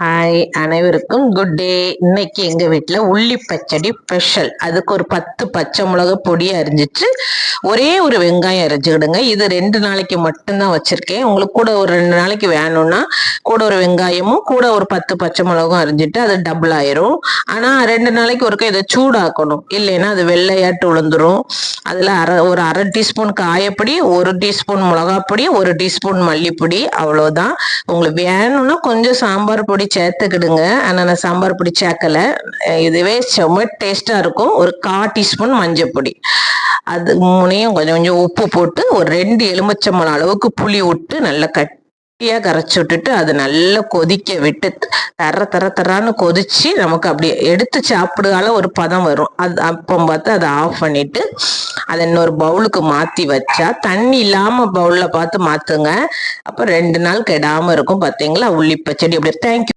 Hi அனைவருக்கும் good day இன்னைக்கு எங்கள் வீட்டில் உள்ளி பச்சடி ஸ்பெஷல் அதுக்கு ஒரு பத்து பச்சை மிளகு பொடி அரிஞ்சிட்டு ஒரே ஒரு வெங்காயம் அரிஞ்சுக்கிடுங்க. இது ரெண்டு நாளைக்கு மட்டும்தான் வச்சுருக்கேன். உங்களுக்கு கூட ஒரு ரெண்டு நாளைக்கு வேணும்னா கூட ஒரு வெங்காயமும் கூட ஒரு பத்து பச்சை மிளகும் அரிஞ்சிட்டு அது டபுள் ஆயிரும். ஆனால் ரெண்டு நாளைக்கு ஒருக்கா இதை சூடாக்கணும். இல்லைன்னா அது வெள்ளையாட்டு விழுந்துரும் அதில் அரை ஒரு அரை டீஸ்பூன் காயப்பொடி ஒரு டீஸ்பூன் மிளகாப்பொடி ஒரு டீஸ்பூன் மல்லிப்பொடி அவ்வளோதான் உங்களுக்கு வேணும்னா கொஞ்சம் சாம்பார் பொடி சேர்த்துக்கிடுங்க. ஆனால் நான் சாம்பார் பொடி சேர்க்கலை. இதுவே செம்ம டேஸ்ட்டாக இருக்கும். ஒரு கா டீஸ்பூன் மஞ்சள் பொடி. அது மூணையும் கொஞ்சம் கொஞ்சம் உப்பு போட்டு ஒரு ரெண்டு எலுமிச்சம்பழம் அளவுக்கு புளி விட்டு நல்லா கட்டியாக கரைச்சி விட்டுட்டு அது நல்லா கொதிக்க விட்டு தர தர தரான்னு கொதிச்சு நமக்கு அப்படியே எடுத்து சாப்பிடுகால ஒரு பதம் வரும். அது அப்போ பார்த்து அதை ஆஃப் பண்ணிட்டு அதை இன்னொரு பவுலுக்கு மாற்றி வச்சா தண்ணி இல்லாமல் பவுலில் பார்த்து மாற்றுங்க அப்போ ரெண்டு நாள் கெடாமல் இருக்கும் பார்த்தீங்களா உள்ளி பச்சடி அப்படியே தேங்க்யூ